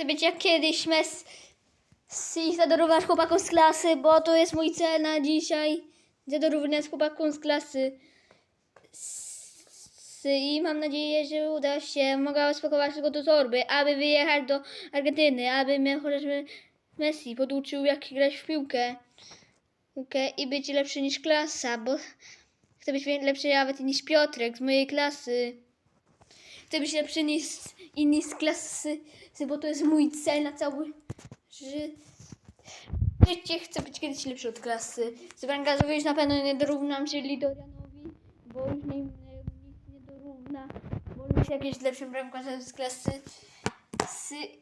Chcę być jak kiedyś Messi, chcę dorównasz chłopakom z klasy, bo to jest mój cel na dzisiaj. Chcę dorównać chłopakom z klasy. I mam nadzieję, że uda się. Mogę spakować tylko do torby, aby wyjechać do Argentyny, aby mnie chociażby Messi poduczył, jak grać w piłkę. piłkę I być lepszy niż klasa, bo chcę być lepszy nawet niż Piotrek z mojej klasy. Chcę być lepszy niż inni z klasy, bo to jest mój cel na cały ży- życie. Chcę być kiedyś lepszy od klasy. Z Brangazowi już na pewno nie dorównam się Lidorianowi, bo już nie, nic nie dorówna, bo jest jakiś lepszym bramkarzem z klasy.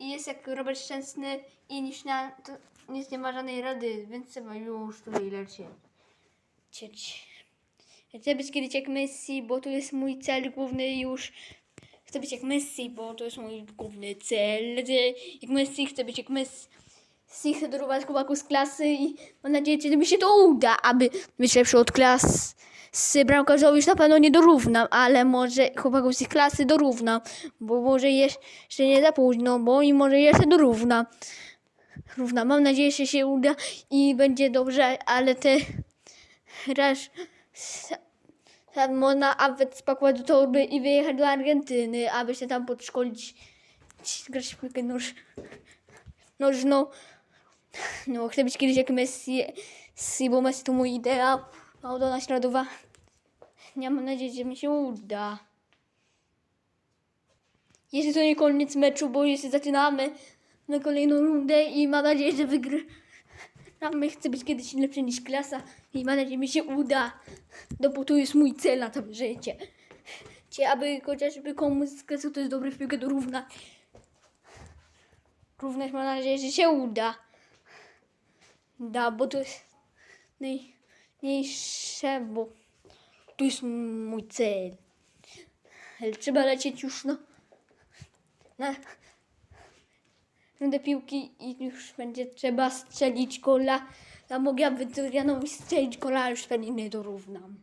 Jest jak Robert Szczęsny i niż na to nic nie ma żadnej rady, więc trzeba już tutaj lecieć. Cieć. Chcę być kiedyś jak Messi, bo to jest mój cel główny już. Chcę być jak Messi, bo to jest mój główny cel. Jak Messi, chcę być jak Messi. Chcę dorwać chłopaków z klasy i mam nadzieję, że mi się to uda, aby być lepszy od klas. Z bramkarzowi już na pewno nie dorównam, ale może chłopaków z ich klasy dorównam, bo może jeszcze nie za późno, bo i może jeszcze dorównam. Równa. Mam nadzieję, że się uda i będzie dobrze, ale te raz tam można nawet spakować do torby i wyjechać do Argentyny, aby się tam podszkolić, grać w piłkę noż, nożną. No, chcę być kiedyś jak Messi, bo Messi to mój ideał, a do naśladowa. Ja mam nadzieję, że mi się uda. Jeszcze to nie koniec meczu, bo jeszcze zaczynamy na kolejną rundę i mam nadzieję, że wygramy. Chcę być kiedyś lepszy niż klasa i mam nadzieję, że mi się uda. Bo to jest mój cel na całe życie. Cię, aby chociażby komuś z klasy, to jest dobry w piłkę dorównać. Równać mam nadzieję, że się uda. Da, bo to jest najmniejsze, bo to jest mój cel. Ale trzeba lecieć już no, na rundę piłki i już będzie trzeba strzelić gola. Ja mogę Wytorianowi strzelić gola, ale już pewnie nie dorównam.